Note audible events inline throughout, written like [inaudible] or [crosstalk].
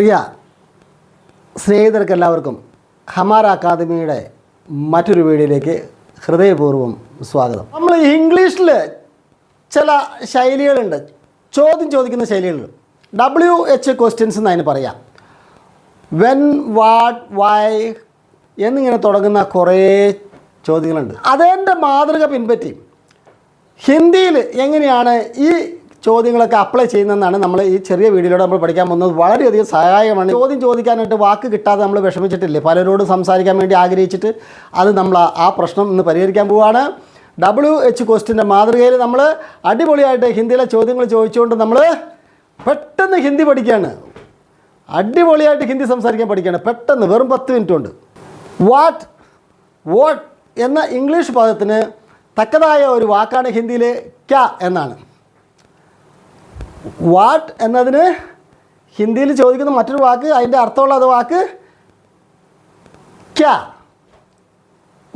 പ്രിയ സ്നേഹിതർക്ക് എല്ലാവർക്കും ഹമാര അക്കാദമിയുടെ മറ്റൊരു വീഡിയോയിലേക്ക് ഹൃദയപൂർവം സ്വാഗതം. നമ്മൾ ഇംഗ്ലീഷിൽ ചില ശൈലികളുണ്ട്. ചോദ്യം ചോദിക്കുന്ന ശൈലികളുണ്ട്. ഡബ്ല്യു എച്ച് ക്വസ്റ്റ്യൻസ് എന്ന് അതിന് പറയാം. വെൻ വാട്ട് വൈ എന്നിങ്ങനെ തുടങ്ങുന്ന കുറേ ചോദ്യങ്ങളുണ്ട്. അതെന്റെ മാതൃക പിൻപറ്റി ഹിന്ദിയിൽ എങ്ങനെയാണ് ഈ ചോദ്യങ്ങളൊക്കെ അപ്ലൈ ചെയ്യുന്നതെന്നാണ് നമ്മൾ ഈ ചെറിയ വീഡിയോയിലൂടെ നമ്മൾ പഠിക്കാൻ പോകുന്നത്. വളരെയധികം സഹായകമാണ് ചോദ്യം ചോദിക്കാനായിട്ട് വാക്ക് കിട്ടാതെ നമ്മൾ വിഷമിച്ചിട്ടില്ലേ? പലരോടും സംസാരിക്കാൻ വേണ്ടി ആഗ്രഹിച്ചിട്ട് അത് നമ്മൾ ആ- ആ പ്രശ്നം ഇന്ന് പരിഹരിക്കാൻ പോവുകയാണ് ഡബ്ല്യു എച്ച് ക്വസ്റ്റിന്റെ മാതൃകയിൽ നമ്മൾ അടിപൊളിയായിട്ട് ഹിന്ദിയിലെ ചോദ്യങ്ങൾ ചോദിച്ചുകൊണ്ട് നമ്മൾ പെട്ടെന്ന് ഹിന്ദി പഠിക്കുകയാണ് അടിപൊളിയായിട്ട് ഹിന്ദി സംസാരിക്കാൻ പഠിക്കുകയാണ് പെട്ടെന്ന് വെറും പത്ത് മിനിറ്റ് കൊണ്ട്. വാട്ട് വാട്ട് എന്ന ഇംഗ്ലീഷ് പദത്തിന് തക്കതായ ഒരു വാക്കാണ് ഹിന്ദിയിലെ ക്യാ എന്നാണ്. വാട്ട് എന്നതിന് ഹിന്ദിയിൽ ചോദിക്കുന്ന മറ്റൊരു വാക്ക് അതിന്റെ അർത്ഥമുള്ള അത് വാക്ക് ക്യാ.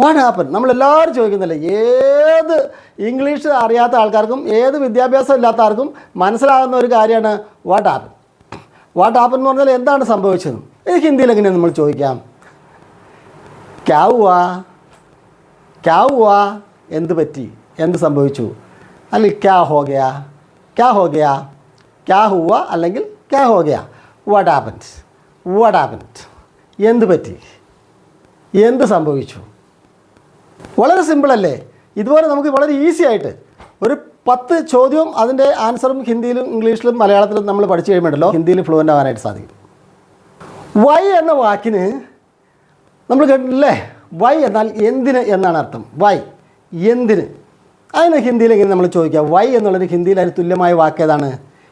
വാട്ട് ഹാപ്പൻ നമ്മളെല്ലാവരും ചോദിക്കുന്നില്ല? ഏത് ഇംഗ്ലീഷ് അറിയാത്ത ആൾക്കാർക്കും ഏത് വിദ്യാഭ്യാസം ഇല്ലാത്ത ആർക്കും മനസ്സിലാകുന്ന ഒരു കാര്യമാണ് വാട്ട് ഹാപ്പൻ വാട്ട് ഹാപ്പൻ എന്ന് പറഞ്ഞാൽ എന്താണ് സംഭവിച്ചത്? ഇത് ഹിന്ദിയിൽ എങ്ങനെയാണ് നമ്മൾ ചോദിക്കാം? ക്യാവുവാ ക്യാവുവാ എന്ത് പറ്റി? എന്ത് സംഭവിച്ചു? അല്ലെങ്കിൽ ക്യാ ഹോ ഗയാ? ക്യാ ഹോ ഗയാ? ക്യാ ഹുവ അല്ലെങ്കിൽ ക്യാ ഹോ ഗയാ വാട്ട് ആപ്പൻസ് വാട്ട് ആപ്പൻസ് എന്ത് പറ്റി? എന്ത് സംഭവിച്ചു? വളരെ സിമ്പിളല്ലേ ഇതുപോലെ നമുക്ക് വളരെ ഈസി ആയിട്ട് ഒരു പത്ത് ചോദ്യവും അതിന്റെ ആൻസറും ഹിന്ദിയിലും ഇംഗ്ലീഷിലും മലയാളത്തിലും നമ്മൾ പഠിച്ചു കഴിയുമ്പോഴല്ലോ ഹിന്ദിയിൽ ഫ്ലുവന്റ് ആവാനായിട്ട് സാധിക്കും. വൈ എന്ന വാക്കിന് നമ്മൾ കേട്ടിട്ടില്ലേ? വൈ എന്നാൽ എന്തിന് എന്നാണ് അർത്ഥം. വൈ എന്തിന്? അതിന് ഹിന്ദിയിൽ എങ്ങനെ നമ്മൾ ചോദിക്കുക വൈ എന്നുള്ളൊരു ഹിന്ദിയിൽ അതിന് തുല്യമായ വാക്ക് ഏതാണ്?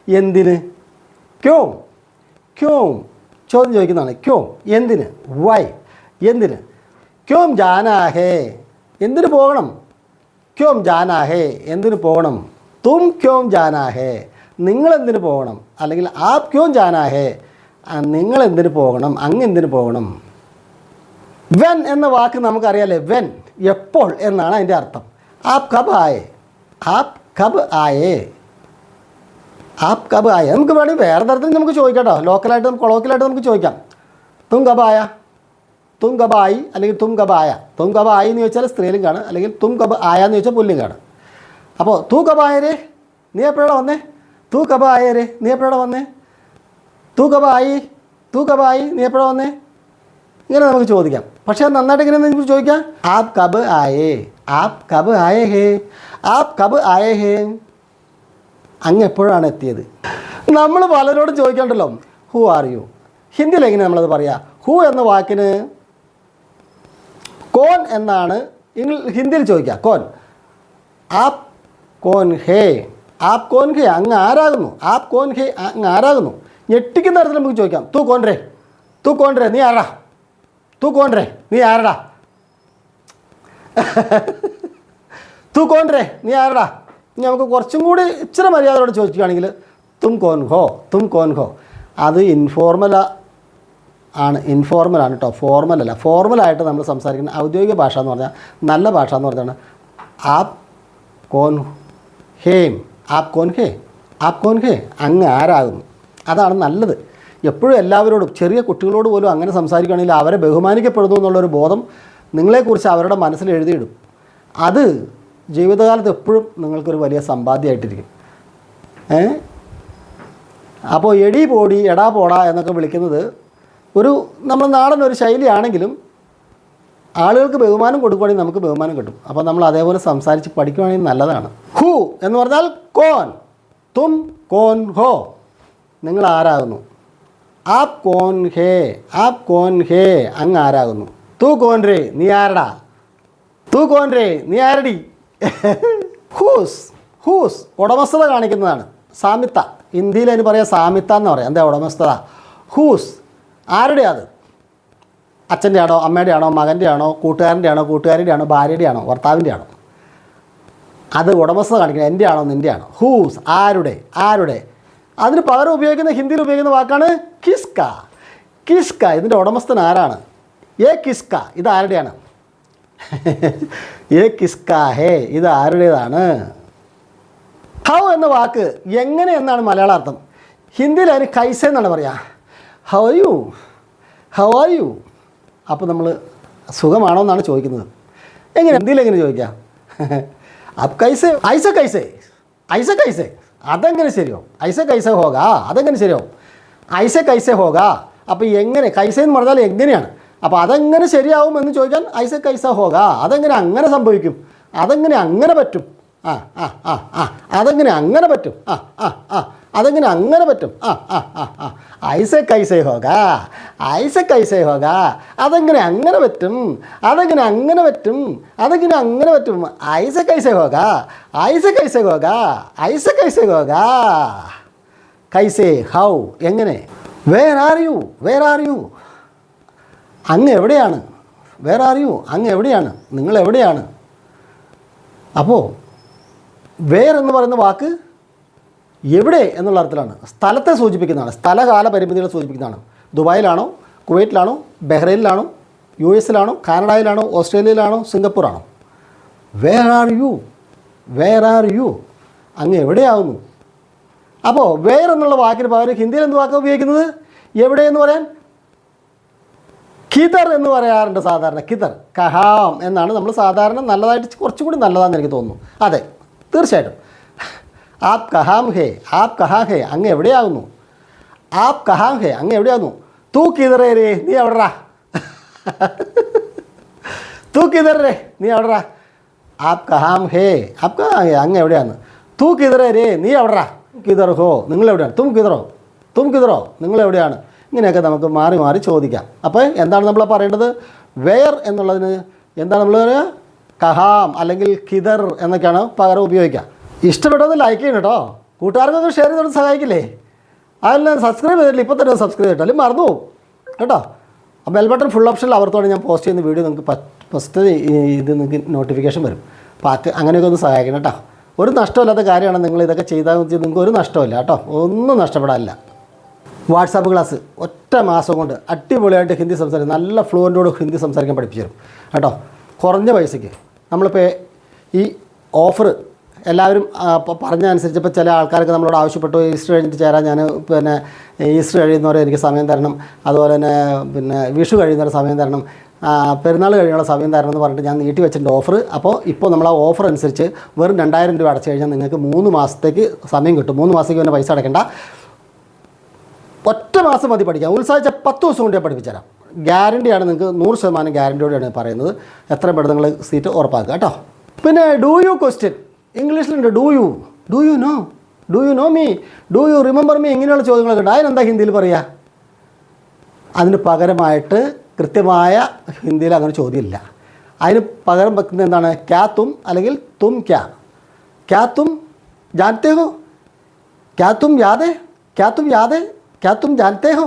എന്തിന്? ക്യോ. ക്യോ. ചോദ്യം ചോദിക്കുന്നതാണ്. ക്യോ. എന്തിന്? വൈ. എന്തിന്? ക്യോം ജാനാഹേ. എന്തിന് പോകണം? ക്യോം ജാനാഹേ. എന്തിന് പോകണം? തും ക്യോം ജാനാഹേ. നിങ്ങൾ എന്തിന് പോകണം? അല്ലെങ്കിൽ ആപ് ക്യോം ജാനാഹേ. നിങ്ങൾ എന്തിന് പോകണം? അങ്ങ് എന്തിന് പോകണം? വെൻ എന്ന വാക്ക് നമുക്കറിയാലേ. വെൻ. എപ്പോൾ എന്നാണ് അതിന്റെ അർത്ഥം. ആപ് കബ് ആയേ. ആപ് കബ് ആയേ. ആപ് കബ് ആയേ. നമുക്ക് വേണമെങ്കിൽ വേറെ തരത്തിൽ നമുക്ക് ചോദിക്കാം കേട്ടോ ലോക്കലായിട്ട് നമുക്ക് കൊളോക്കലായിട്ട് നമുക്ക് ചോദിക്കാം. തും കബായ തും കബായി അല്ലെങ്കിൽ തും കബായ തും കബായി എന്ന് ചോദിച്ചാൽ സ്ത്രീലിംഗാണ്. അല്ലെങ്കിൽ തും കബ ആയ എന്ന് ചോദിച്ചാൽ പുല്ലിംഗാണ്. അപ്പോൾ തൂ കബ ആയരേ നീ എപ്പോഴാണ് വന്നേ? തൂ കബ ആയരേ നീ എപ്പോഴാണ് വന്നേ? തൂ കബായി തൂ കബായി നീ എപ്പോഴാണ് വന്നേ? ഇങ്ങനെ നമുക്ക് ചോദിക്കാം. പക്ഷേ നന്നായിട്ട് ഇങ്ങനെ നമുക്ക് ചോദിക്കാം. ആപ് കബ് ആയേ ആപ് കബ് ആയേ ഹേ ആപ് കബ് ആയേ ഹേ. അങ്ങ് എപ്പോഴാണ് എത്തിയത്. നമ്മൾ പലരോടും ചോദിക്കണ്ടല്ലോ ഹു ആർ യു ഹിന്ദിയിൽ എങ്ങനെ നമ്മളത് പറയാ? ഹു എന്ന വാക്കിന് കോൻ എന്നാണ് ഹിന്ദിയിൽ ചോദിക്കുക കോൻ ആപ് കോൻ ഹേ ആപ് കോൻ ഹേ അങ്ങ് ആരാകുന്നു? ആപ് കോൻ ഹേ അങ്ങ് ആരാകുന്നു? ഞെട്ടിക്കുന്ന തരത്തിൽ നമുക്ക് ചോദിക്കാം തൂ കോൻ റേ തൂ കോൻ റേ നീ ആരാ തൂ കോൻ റേ നീ ആരടാ? തൂ കോൻ റേ നീ ആരടാ? ഇനി നമുക്ക് കുറച്ചും കൂടി ഇച്ചിരി മര്യാദയോട് ചോദിക്കുകയാണെങ്കിൽ തും കോൻ ഹോ തും കോൻ ഹോ. അത് ഇൻഫോർമൽ ആണ്. ഇൻഫോർമലാണ് കേട്ടോ ഫോർമൽ അല്ല. ഫോർമലായിട്ട് നമ്മൾ സംസാരിക്കുന്ന ഔദ്യോഗിക ഭാഷ എന്ന് പറഞ്ഞാൽ നല്ല ഭാഷ എന്ന് പറഞ്ഞാണ് ആപ് കോൻ ഹേം. ആപ് കോൻ ഹേ. ആപ് കോൻ ഹേ. അങ്ങ് ആരാകുന്നു. അതാണ് നല്ലത്. എപ്പോഴും എല്ലാവരോടും ചെറിയ കുട്ടികളോട് പോലും അങ്ങനെ സംസാരിക്കുകയാണെങ്കിൽ അവരെ ബഹുമാനിക്കപ്പെടുന്നു എന്നുള്ളൊരു ബോധം നിങ്ങളെക്കുറിച്ച് അവരുടെ മനസ്സിൽ എഴുതിയിടും. അത് ജീവിതകാലത്ത് എപ്പോഴും നിങ്ങൾക്കൊരു വലിയ സമ്പാദ്യമായിട്ടിരിക്കും. ഏ? അപ്പോൾ എടി പോടി എടാ പോടാ എന്നൊക്കെ വിളിക്കുന്നത് ഒരു നമ്മൾ നാടൻ ഒരു ശൈലിയാണെങ്കിലും ആളുകൾക്ക് ബഹുമാനം കൊടുക്കുകയാണെങ്കിൽ നമുക്ക് ബഹുമാനം കിട്ടും. അപ്പോൾ നമ്മൾ അതേപോലെ സംസാരിച്ച് പഠിക്കുകയാണെങ്കിൽ നല്ലതാണ്. ഹു എന്ന് പറഞ്ഞാൽ കോൻ. തും കോൻ ഹോ. നിങ്ങൾ ആരാകുന്നു? ആപ് കോൻ ഹേ ആപ് കോൻ ഹേ അങ്ങ് ആരാകുന്നു? തൂ കോൻ രേ നീ ആരടാ? തൂ കോൻ രേ നീ ആരടി? ഹൂസ് ഹൂസ് ഉടമസ്ഥത കാണിക്കുന്നതാണ്. സാമിത്ത. ഹിന്ദിയിൽ അതിന് പറയാം സാമിത്ത എന്ന് പറയാം. എന്താ ഉടമസ്ഥത? ഹൂസ്. ആരുടെ അത് അച്ഛന്റെ ആണോ അമ്മയുടെ ആണോ മകന്റെ ആണോ കൂട്ടുകാരന്റെ ആണോ കൂട്ടുകാരിന്റെ ആണോ ഭാര്യയുടെ ആണോ ഭർത്താവിന്റെ ആണോ അത് ഉടമസ്ഥത കാണിക്കണം എന്റെ ആണോ നിന്റെ ആണോ ഹൂസ്. ആരുടെ? ആരുടെ? അതിന് പകരം ഉപയോഗിക്കുന്ന ഹിന്ദിയിൽ ഉപയോഗിക്കുന്ന വാക്കാണ് കിസ്ക. കിസ്ക. ഇതിന്റെ ഉടമസ്ഥൻ ആരാണ്? ഏ കിസ്ക. ഇത് ആരുടെയാണ്? ഏ കിസ്ക ഹേ ഇത് ആരുടേതാണ്? ഹൗ എന്ന വാക്ക് എങ്ങനെ എന്നാണ് മലയാള അർത്ഥം ഹിന്ദിയിൽ അതിന് കൈസ എന്നാണ് പറയുക how you how are you അപ്പോൾ നമ്മൾ സുഖമാണോ എന്നാണ് ചോദിക്കുന്നത്. എങ്ങനെ? ഹിന്ദിയിൽ എങ്ങനെ ചോദിക്കാം? [laughs] അപ്പ് കൈസ ഐസ കൈസേ. ഐസ കൈസേ. അതെങ്ങനെ ശരിയാവും? ഐസ കൈസ ഹോക? അതെങ്ങനെ ശരിയാവും? ഐസ കൈസ ഹോക. അപ്പോൾ എങ്ങനെ? കൈസ എന്ന് പറഞ്ഞാൽ എങ്ങനെയാണ്? അപ്പോൾ അതെങ്ങനെ ശരിയാവും എന്ന് ചോദിക്കാൻ ഐസ കൈസ ഹോക അതെങ്ങനെ അങ്ങനെ സംഭവിക്കും? അതെങ്ങനെ അങ്ങനെ പറ്റും? ആ ആ ആ ആ അതെങ്ങനെ അങ്ങനെ പറ്റും? ആ ആ ആ അതെങ്ങനെ അങ്ങനെ പറ്റും? ആ ആ ആ ആ. ഐസ കൈസേ ഹോക ഐസ കൈസേ ഹോക അതെങ്ങനെ അങ്ങനെ പറ്റും? അതെങ്ങനെ അങ്ങനെ പറ്റും? അതെങ്ങനെ അങ്ങനെ പറ്റും? ഐസ കൈസേ ഹോക ഐസ കൈസേ ഹോക ഐസ കൈസേ ഹോക കൈസേ ഹൗ എങ്ങനെ? Where are you where are you അങ്ങ് എവിടെയാണ്? വേറെ യു അങ്ങ് എവിടെയാണ്? നിങ്ങൾ എവിടെയാണ്? അപ്പോൾ വേർ എന്ന് പറയുന്ന വാക്ക് എവിടെ എന്നുള്ള അർത്ഥത്തിലാണ്. സ്ഥലത്തെ സൂചിപ്പിക്കുന്നതാണ്. സ്ഥലകാല പരിമിതികളെ സൂചിപ്പിക്കുന്നതാണ്. ദുബായിലാണോ? കുവൈറ്റിലാണോ? ബഹ്റൈനിലാണോ? യു എസിലാണോ കാനഡയിലാണോ? ഓസ്ട്രേലിയയിലാണോ? സിംഗപ്പൂറാണോ? Where are you where are you അങ്ങ് എവിടെയാവുന്നു? അപ്പോൾ വേർ എന്നുള്ള വാക്കിന് പകരം ഹിന്ദിയിൽ എന്ത് വാക്കാണ് ഉപയോഗിക്കുന്നത്? എവിടെ എന്ന് പറയാൻ? കിതർ എന്ന് പറയാറുണ്ട് സാധാരണ. കിതർ കഹാം എന്നാണ് നമ്മൾ സാധാരണ നല്ലതായിട്ട് കുറച്ചുകൂടി നല്ലതാണെന്ന് എനിക്ക് തോന്നുന്നു. അതെ തീർച്ചയായിട്ടും. ആപ് കഹാം ഹേ ആപ് കഹാ ഹേ അങ്ങ് എവിടെയാകുന്നു ആപ് കഹാം ഹേ അങ്ങ് എവിടെയാകുന്നു തൂ കിതറേ രേ നീ എവിടെടാ തൂ കിതറേ നീ എവിടെടാ ആപ് കഹാം ഹേ ആപ് കഹാ ഹേ അങ്ങ് എവിടെയാണ് തൂ കിതറേ രേ നീ എവിടെടാ കിതർ ഹോ നിങ്ങൾ എവിടെയാണ്? തും കിതറോ തും കിതറോ നിങ്ങൾ എവിടെയാണ്? ഇങ്ങനെയൊക്കെ നമുക്ക് മാറി മാറി ചോദിക്കാം. അപ്പോൾ എന്താണ് നമ്മൾ പറയേണ്ടത്? വെയർ എന്നുള്ളതിന് എന്താണ് നമ്മൾ പറയുക കഹാം അല്ലെങ്കിൽ കിതർ എന്നൊക്കെയാണ് പകരം ഉപയോഗിക്കുക. ഇഷ്ടപ്പെട്ടത് ലൈക്ക് ചെയ്യണം കേട്ടോ. കൂട്ടുകാർക്കൊക്കെ ഷെയർ ചെയ്തോണ്ട് സഹായിക്കില്ലേ? അതെല്ലാം സബ്സ്ക്രൈബ് ചെയ്തിട്ടില്ല ഇപ്പോൾ തന്നെ സബ്സ്ക്രൈബ് ചെയ്തിട്ടില്ല മറന്നു പോകും. കേട്ടോ? ആ ബെൽ ബട്ടൺ ഫുൾ ഓപ്ഷനിൽ അവർത്തോടെ ഞാൻ പോസ്റ്റ് ചെയ്യുന്ന വീഡിയോ നിങ്ങൾക്ക് ഫസ്റ്റ് ഇത് നിങ്ങൾക്ക് നോട്ടിഫിക്കേഷൻ വരും. അപ്പോൾ അങ്ങനെയൊക്കെ ഒന്ന് സഹായിക്കണം കേട്ടോ. ഒരു നഷ്ടമില്ലാത്ത കാര്യമാണ് നിങ്ങൾ ഇതൊക്കെ ചെയ്താൽ നിങ്ങൾക്ക് ഒരു നഷ്ടമില്ല കേട്ടോ. ഒന്നും നഷ്ടപ്പെടാനില്ല. വാട്സാപ്പ് ക്ലാസ് ഒറ്റ മാസം കൊണ്ട് അടിപൊളിയായിട്ട് ഹിന്ദി സംസാരിക്കും നല്ല ഫ്ലുവന്റോട് ഹിന്ദി സംസാരിക്കാൻ പഠിപ്പിച്ചു തരും. കേട്ടോ? കുറഞ്ഞ പൈസയ്ക്ക് നമ്മളിപ്പോൾ ഈ ഓഫർ എല്ലാവരും പറഞ്ഞ അനുസരിച്ച് ഇപ്പോൾ ചില ആൾക്കാരൊക്കെ നമ്മളോട് ആവശ്യപ്പെട്ടു ഈസ്റ്റർ കഴിഞ്ഞിട്ട് ചേരാൻ ഞാൻ പിന്നെ ഈസ്റ്റർ കഴിയുന്നവരെ എനിക്ക് സമയം തരണം. അതുപോലെ തന്നെ പിന്നെ വിഷു കഴിയുന്നവരെ സമയം തരണം. പെരുന്നാൾ കഴിയുള്ള സമയം തരണം എന്ന് പറഞ്ഞിട്ട് ഞാൻ നീട്ടി വെച്ചിട്ടുണ്ട് ഓഫർ അപ്പോൾ ഇപ്പോൾ നമ്മൾ ആ ഓഫർ അനുസരിച്ച് വെറും രണ്ടായിരം രൂപ അടച്ചു കഴിഞ്ഞാൽ നിങ്ങൾക്ക് മൂന്ന് മാസത്തേക്ക് സമയം കിട്ടും. മൂന്ന് മാസത്തേക്ക് പിന്നെ പൈസ അടയ്ക്കേണ്ട ഒറ്റ മാസം മതി പഠിക്കാം ഉത്സാഹിച്ച പത്ത് ദിവസം കൊണ്ടേ ഞാൻ പഠിപ്പിച്ചുതരാം. ഗ്യാരണ്ടിയാണ് നിങ്ങൾക്ക് നൂറ് ശതമാനം ഗ്യാരണ്ടിയോടെയാണ് പറയുന്നത്. എത്ര പെട്ടെന്ന് നിങ്ങൾ സീറ്റ് ഉറപ്പാക്കുക കേട്ടോ. പിന്നെ do you question ഇംഗ്ലീഷിലുണ്ട് do you do you know do you know me do you remember me ഇങ്ങനെയുള്ള ചോദ്യങ്ങളൊക്കെ ഉണ്ട്. അതിനെന്താ ഹിന്ദിയിൽ പറയുക അതിന് പകരമായിട്ട് കൃത്യമായ ഹിന്ദിയിൽ അങ്ങനെ ചോദ്യമില്ല. അതിന് പകരം വെക്കുന്ന എന്താണ്? ക്യാ തും അല്ലെങ്കിൽ തും ക്യാ. ക്യാ തും ജാനത്തെ ക്യാ തും യാതെ ക്യാ തും യാതെ ക്യാ തും जानते ഹോ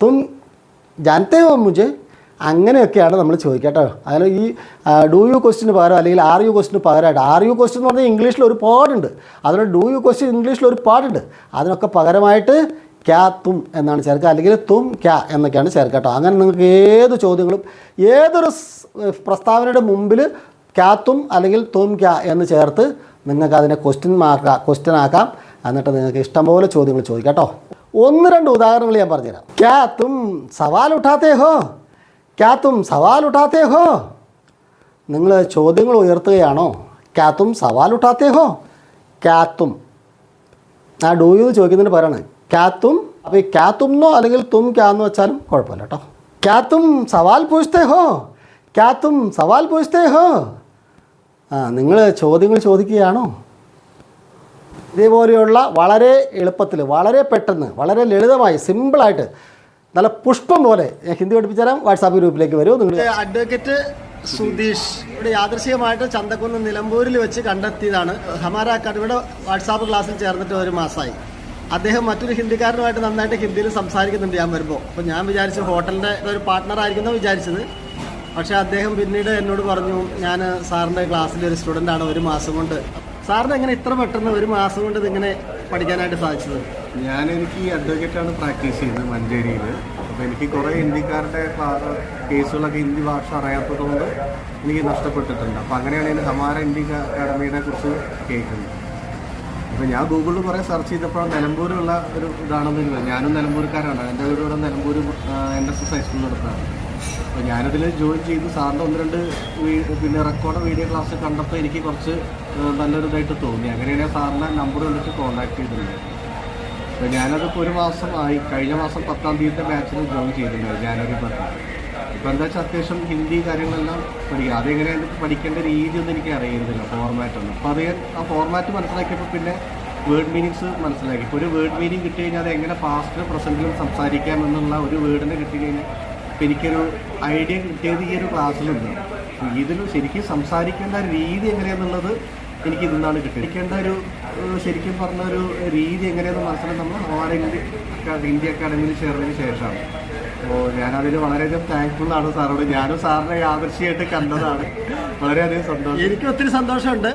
തും ജാനത്തേ ഹോ മുജെ അങ്ങനെയൊക്കെയാണ് നമ്മൾ ചോദിക്കുക കേട്ടോ. ഈ ഡു യു ക്വസ്റ്റിന് പകരം അല്ലെങ്കിൽ ആർ യു ക്വസ്റ്റിന് പകരമായിട്ട്. ആർ യു ക്വസ്റ്റ്യൻ എന്ന് പറഞ്ഞാൽ ഇംഗ്ലീഷിൽ ഒരു പാടുണ്ട് അതിന് ഡു യു ക്വസ്റ്റ്യൻ ഇംഗ്ലീഷിൽ ഒരു പാടുണ്ട് അതിനൊക്കെ പകരമായിട്ട് ക്യാ തും എന്നാണ് ചേർക്കുക. അല്ലെങ്കിൽ തും ക്യാ എന്നൊക്കെയാണ് ചേർക്കുക കേട്ടോ. അങ്ങനെ നിങ്ങൾക്ക് ഏത് ചോദ്യങ്ങളും ഏതൊരു പ്രസ്താവനയുടെ മുമ്പിൽ ക്യാ തും അല്ലെങ്കിൽ തും ക്യാ എന്ന് ചേർത്ത് നിങ്ങൾക്ക് അതിനെ ക്വസ്റ്റ്യൻ ആക്കാം. ക്വസ്റ്റ്യൻ ആക്കാം. എന്നിട്ട് നിങ്ങൾക്ക് ഇഷ്ടംപോലെ ചോദ്യങ്ങൾ ചോദിക്കാം കേട്ടോ. ഒന്ന് രണ്ട് ഉദാഹരണങ്ങൾ ഞാൻ പറഞ്ഞുതരാം. ക്യാ തും സവാൽ ഉഠാത്തേ ഹോ? ക്യാ തും സവാൽ ഉഠാത്തേ ഹോ? നിങ്ങൾ ചോദ്യങ്ങൾ ഉയർത്തുകയാണോ? ക്യാ തും സവാൽ ഉഠാത്തേ ഹോ? ക്യാ തും. ആ ഡൂ എന്ന് ചോദിക്കുന്നതിന് പറയണേ. ക്യാ തും അപ്പോൾ ഈ ക്യാ തും എന്നോ അല്ലെങ്കിൽ തും ക്യാ എന്ന് വെച്ചാലും കുഴപ്പമില്ല കേട്ടോ. ക്യാ തും സവാൽ പൂജത്തേ ഹോ? ക്യാ തും സവാൽ പൂജത്തേ ഹോ? ആ നിങ്ങൾ ചോദ്യങ്ങൾ ചോദിക്കുകയാണോ? ഇതേപോലെയുള്ള വളരെ എളുപ്പത്തിൽ വളരെ പെട്ടെന്ന് വളരെ ലളിതമായി സിമ്പിളായിട്ട് നല്ല പുഷ്പം പോലെ ഞാൻ ഹിന്ദി പഠിപ്പിച്ചു തരാം വാട്സാപ്പ് ഗ്രൂപ്പിലേക്ക് വരൂ. നിങ്ങൾ അഡ്വക്കേറ്റ് സുധീഷ് ഇവിടെ യാദൃശികമായിട്ട് ചന്തക്കുന്ന് നിലമ്പൂരിൽ വെച്ച് കണ്ടെത്തിയതാണ്. ഹമാര അക്കാദമി ഇവിടെ വാട്സാപ്പ് ക്ലാസ്സിൽ ചേർന്നിട്ട് ഒരു മാസമായി. അദ്ദേഹം മറ്റൊരു ഹിന്ദിക്കാരനുമായിട്ട് നന്നായിട്ട് ഹിന്ദിയിൽ സംസാരിക്കുന്നുണ്ട് ഞാൻ വരുമ്പോൾ അപ്പോൾ ഞാൻ വിചാരിച്ചു ഹോട്ടലിന്റെ ഒരു പാർട്ട്ണർ ആയിരിക്കുന്നു വിചാരിച്ചത്. പക്ഷേ അദ്ദേഹം പിന്നീട് എന്നോട് പറഞ്ഞു ഞാൻ സാറിന്റെ ക്ലാസ്സിലെ ഒരു സ്റ്റുഡന്റാണ് ഒരു മാസം കൊണ്ട് സാറിന് എങ്ങനെ ഇത്ര പെട്ടെന്ന് ഒരു മാസം കൊണ്ട് ഇതിങ്ങനെ പഠിക്കാനായിട്ട് സാധിച്ചത്? ഞാൻ എനിക്ക് അഡ്വക്കേറ്റാണ് പ്രാക്ടീസ് ചെയ്യുന്നത് മഞ്ചേരിയിൽ അപ്പോൾ എനിക്ക് കുറേ ഹിന്ദിക്കാരുടെ കേസുകളൊക്കെ ഹിന്ദി ഭാഷ അറിയാത്തതുകൊണ്ട് എനിക്ക് നഷ്ടപ്പെട്ടിട്ടുണ്ട്. അപ്പോൾ അങ്ങനെയാണ് ഞാൻ ഹമാര ഹിന്ദി അക്കാഡമിയെ കുറിച്ച് കേൾക്കുന്നത്. അപ്പോൾ ഞാൻ ഗൂഗിളിൽ കുറേ സെർച്ച് ചെയ്തപ്പോൾ നിലമ്പൂരുള്ള ഒരു ഇതാണെന്ന് എനിക്ക്. ഞാനും നിലമ്പൂർക്കാരാണ് എന്റെ വീട് ഇവിടെ നിലമ്പൂർ എൻ എസ് എസ് ഹൈസ്കൂളിൽ നടത്താണ് അപ്പോൾ ഞാനതിൽ ജോയിൻ ചെയ്ത് സാറിന്റെ ഒന്ന് രണ്ട് പിന്നെ റെക്കോർഡ് വീഡിയോ ക്ലാസ് കണ്ടപ്പോൾ എനിക്ക് കുറച്ച് ആ, നല്ലൊരു തോന്നി. അങ്ങനെയാണ് സാറിന്റെ നമ്പർ കണ്ടിട്ട് കോൺടാക്ട് ചെയ്തിട്ടുണ്ടായിരുന്നു അപ്പോൾ ഞാനതിപ്പോൾ ഒരു മാസം ആയി. കഴിഞ്ഞ മാസം പത്താം തീയതി ബാച്ചിൽ ജോയിൻ ചെയ്തിട്ടുണ്ടായിരുന്നു ജാനുവരി പത്താം. ഇപ്പോൾ എന്താ വെച്ചാൽ അത്യാവശ്യം ഹിന്ദി കാര്യങ്ങളെല്ലാം പഠിക്കുക അതെങ്ങനെയാണ് പഠിക്കേണ്ട രീതി ഒന്നും എനിക്ക് അറിയുന്നില്ല ഫോർമാറ്റ് ഒന്നും. അപ്പോൾ അത് ആ ഫോർമാറ്റ് മനസ്സിലാക്കിയപ്പോൾ പിന്നെ വേർഡ് മീനിങ്സ് മനസ്സിലാക്കി. ഇപ്പോൾ ഒരു വേർഡ് മീനിങ് കിട്ടി കഴിഞ്ഞാൽ അത് എങ്ങനെ പാസ്റ്റിലും പ്രസന്റിലും സംസാരിക്കാം എന്നുള്ള ഒരു വേർഡിനെ കിട്ടി കഴിഞ്ഞാൽ ഇപ്പം എനിക്കൊരു ഐഡിയ കിട്ടിയത് ഈ ഒരു ക്ലാസ്സിലുണ്ട് ഇതിൽ ശരിക്കും സംസാരിക്കേണ്ട രീതി എങ്ങനെയാണെന്നുള്ളത് എനിക്ക് ഇതെന്നാണ് കിട്ടിയത്. പഠിക്കേണ്ട ഒരു ശരിക്കും പറഞ്ഞ ഒരു രീതി എങ്ങനെയാണെന്ന് മനസ്സിലാക്കി നമ്മൾ ഹോവാർ ഇന്ത്യ അക്കാഡമിയിൽ ചേർന്നതിന് ശേഷമാണ്. അപ്പോൾ ഞാനതിൽ വളരെയധികം താങ്ക്ഫുൾ ആണ് സാറോട്. ഞാനും സാറിനെ യാദർശിയായിട്ട് കണ്ടതാണ്. വളരെയധികം സന്തോഷം. എനിക്ക് ഒത്തിരി സന്തോഷമുണ്ട്.